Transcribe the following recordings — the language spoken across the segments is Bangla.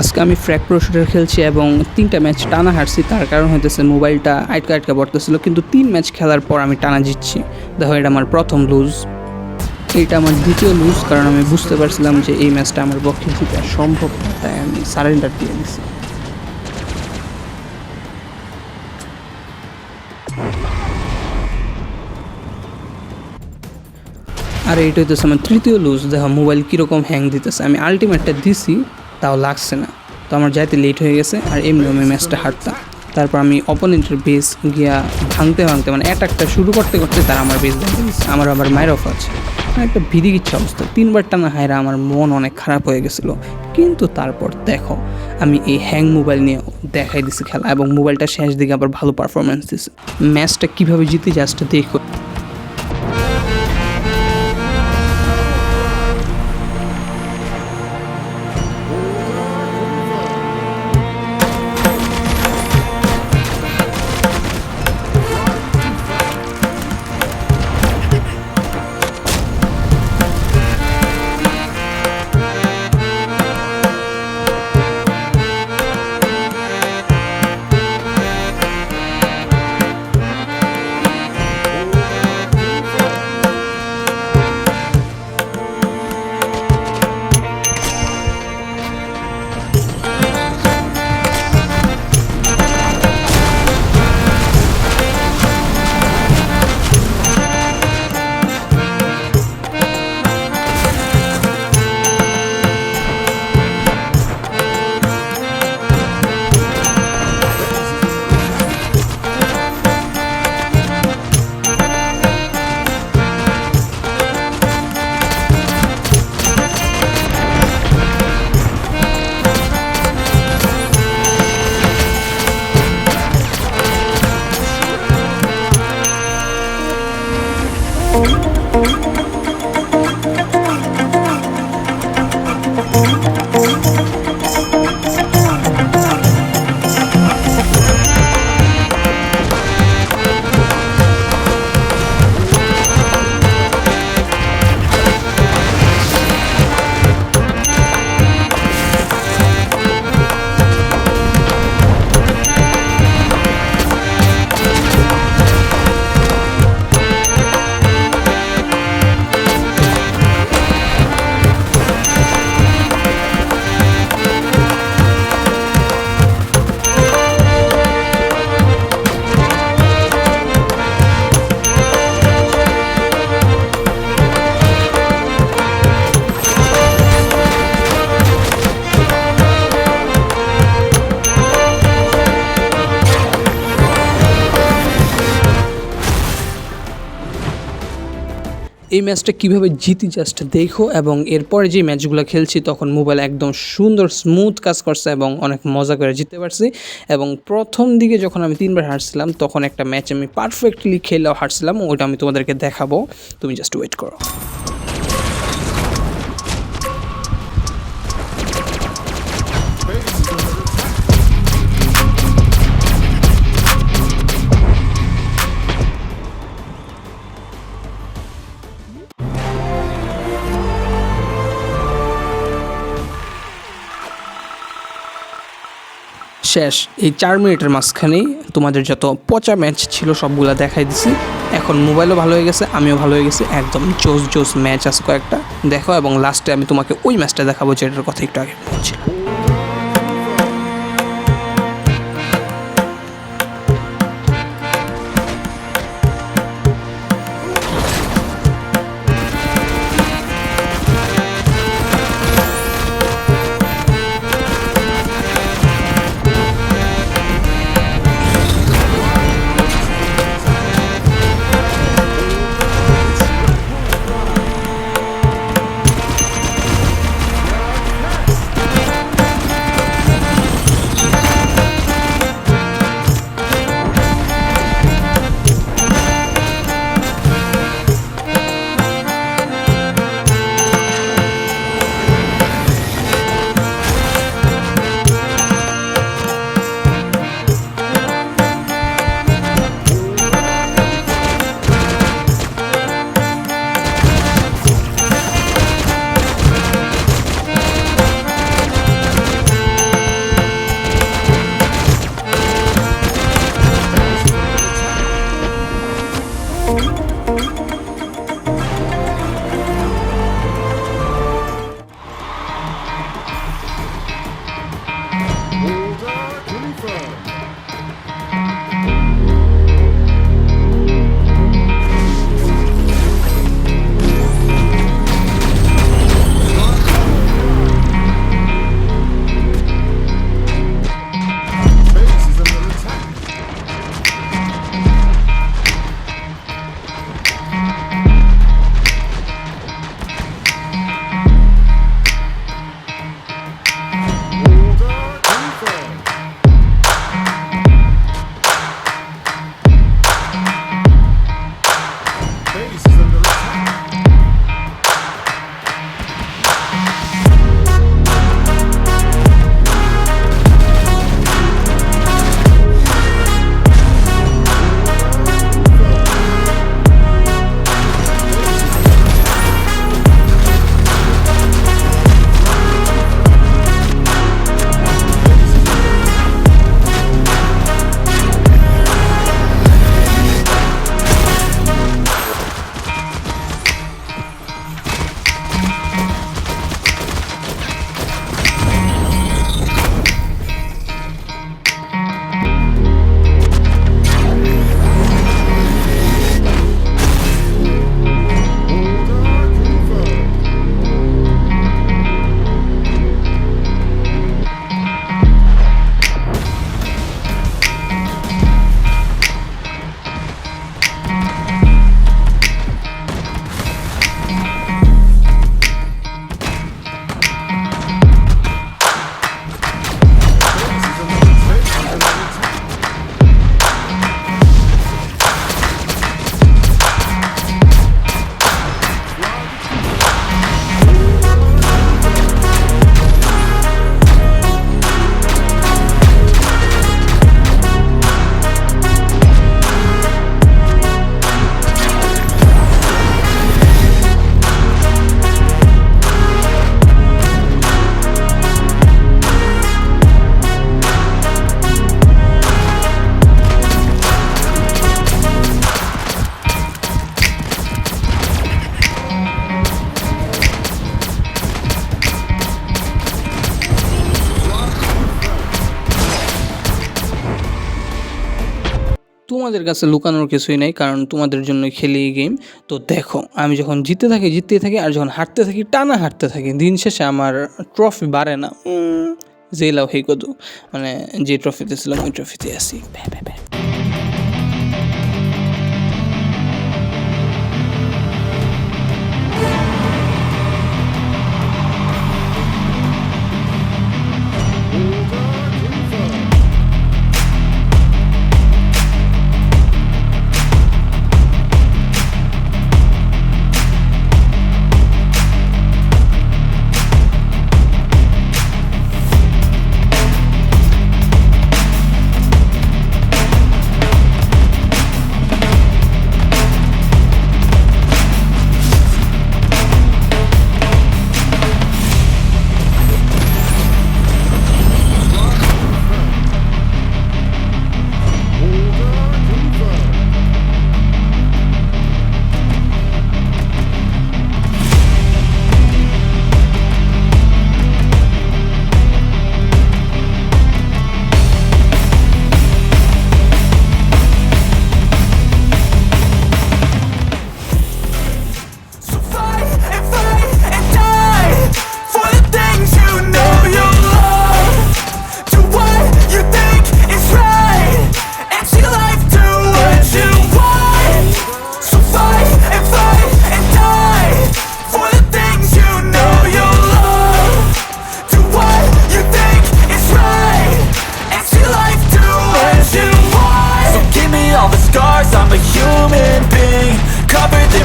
আজকে আমি ফ্র্যাক প্রো শুটার খেলছি এবং তিনটা ম্যাচ টানা হারছি, তার কারণ হইতেছে মোবাইলটা আটকা আটকা পড়তেছিল, কিন্তু তিন ম্যাচ খেলার পর আমি টানা জিতছি। দেখো, এটা আমার প্রথম লুজ এটা আমার দ্বিতীয় লুজ কারণ আমি বুঝতে পারছিলাম যে এই ম্যাচটা আমার পক্ষে জিতা সম্ভব না, তাই আমি সারেন্ডার দিয়ে দিছি। আর এইটা হইতেছে আমার তৃতীয় লুজ দেখো, মোবাইল কীরকম হ্যাং দিতেছে। আমি আলটিমেটটা দিছি। তাও লাগছে না। তো আমার যাইতে লেট হয়ে গেছে আর এমনি আমি ম্যাচটা হারতাম। তারপর আমি অপোনেন্টের বেস গিয়া ভাঙতে ভাঙতে মানে অ্যাটাকটা শুরু করতে করতে তার আমার বেস ভেঙে দিচ্ছে আমার আবার মায়ের অফ আছে। মানে একটা ভিড়ি ইচ্ছা অবস্থা। তিনবার টানা হায়রা আমার মন অনেক খারাপ হয়ে গেছিল। কিন্তু তারপর দেখো, আমি এই হ্যাং মোবাইল নিয়ে দেখাই দিছি খেলা এবং মোবাইলটা শেষ দিকে আবার ভালো পারফরমেন্স দিছে। ম্যাচটা কীভাবে জিতে জাস্ট দেখো। thank এই ম্যাচটা কীভাবে জিতি জাস্ট দেখো এবং এরপরে যে ম্যাচগুলো খেলছি তখন মোবাইল একদম সুন্দর স্মুথ কাজ করছে এবং অনেক মজা করে জিততে পারছি এবং প্রথম দিকে যখন আমি তিনবার হারছিলাম তখন একটা ম্যাচ আমি পারফেক্টলি খেলেও হারছিলাম ওইটা আমি তোমাদেরকে দেখাবো। তুমি জাস্ট ওয়েট করো। শেষ। এই চার মিনিটের মাঝখানেই তোমাদের যত পচা ম্যাচ ছিল সবগুলো দেখাই দিছি। এখন মোবাইলও ভালো হয়ে গেছে, আমিও ভালো হয়ে গেছি। একদম জোস জোস ম্যাচ আছে কয়েকটা। দেখো, এবং লাস্টে আমি তোমাকে ওই ম্যাচটা দেখাবো যেটার কথা একটু আগে বলছিলাম। তোমাদের কাছে লুকানোর কিছুই নাই, কারণ তোমাদের জন্য খেলি এই গেম তো দেখো, আমি যখন জিততে থাকি জিততে থাকি, আর যখন হাঁটতে থাকি, টানা হাঁটতে থাকি, দিন শেষে আমার ট্রফি বাড়ে না। যে লাভ হেই কদু মানে যে ট্রফিতে ছিলাম ওই ট্রফিতে আসি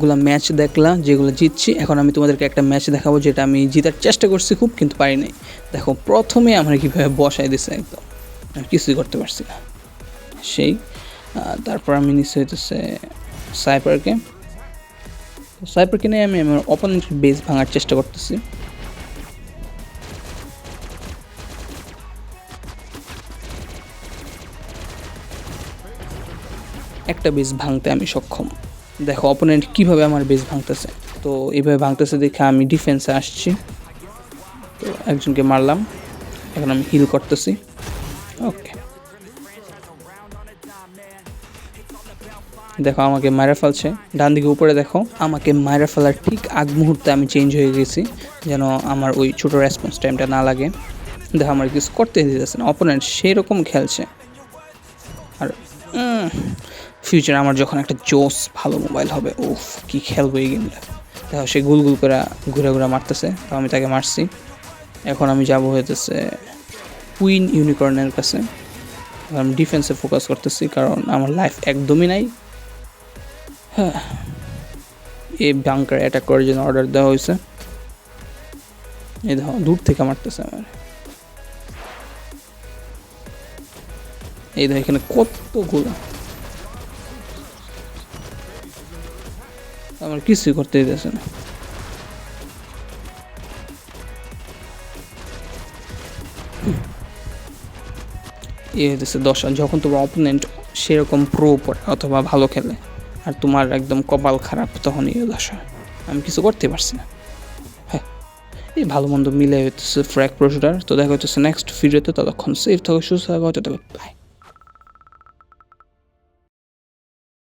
অনেকগুলো ম্যাচ দেখলাম যেগুলো জিতছি। এখন আমি তোমাদেরকে একটা ম্যাচ দেখাবো, যেটা আমি জেতার চেষ্টা করছি, খুব কিন্তু পারি নাই। দেখো, প্রথমে আমার কীভাবে বসাই দিছে একদম। আমি কিছুই করতে পারছি না। সেই তারপর আমি নিশ্চয় হইতেছে সাইপারকে সাইপারকে নিয়ে আমি আমার অপোনেন্টের বেস ভাঙার চেষ্টা করতেছি। একটা বেস ভাঙতে আমি সক্ষম। দেখো অপোনেন্ট কীভাবে আমার বেস ভাঙতেছে? তো এইভাবে ভাঙতেছে দেখে আমি ডিফেন্সে আসছি। তো একজনকে মারলাম। এখন আমি হিল করতেছি। ওকে দেখো, আমাকে মায়েরা ফেলছে। ডান দিকে উপরে দেখো, আমাকে মায়েরা ফেলার ঠিক আগ মুহূর্তে আমি চেঞ্জ হয়ে গেছি, যেন আমার ওই ছোটো রেসপন্স টাইমটা না লাগে। দেখো, আমার কিছু করতে দিতেছে না। অপোনেন্ট সেই রকম খেলছে। আর ফিউচার আমার যখন একটা জোস ভালো মোবাইল হবে, উফ, কি খেলব এই গেমটা দেখো, সে গুল গুল করে ঘুরে ঘুরে মারতেছে, তো আমি তাকে মারছি। এখন আমি যাব হইতেছে কুইন ইউনিকর্নের কাছে। আমি ডিফেন্সে ফোকাস করতেছি, কারণ আমার লাইফ একদমই নাই। হ্যাঁ এই ব্যাংকার অ্যাটাক করার জন্য অর্ডার দেওয়া হয়েছে। এই দেখো, দূর থেকে মারতেছে আমার। এই দেখো, এখানে কতগুলো আমার কিছুই করতে দিতেছে না। এই হইতেছে দশা যখন তোমার অপোনেন্ট সেরকম প্রো পড়ে অথবা ভালো খেলে আর তোমার একদম কপাল খারাপ, তখন এই দশা আমি কিছু করতে পারছি না। হ্যাঁ এই ভালো মন্দ মিলে হইতেছে ফ্র্যাক প্রসুডার তো দেখা হচ্ছে নেক্সট ভিডিওতে ততক্ষণ সেফ থাকো, সুস্থ থাকো বাই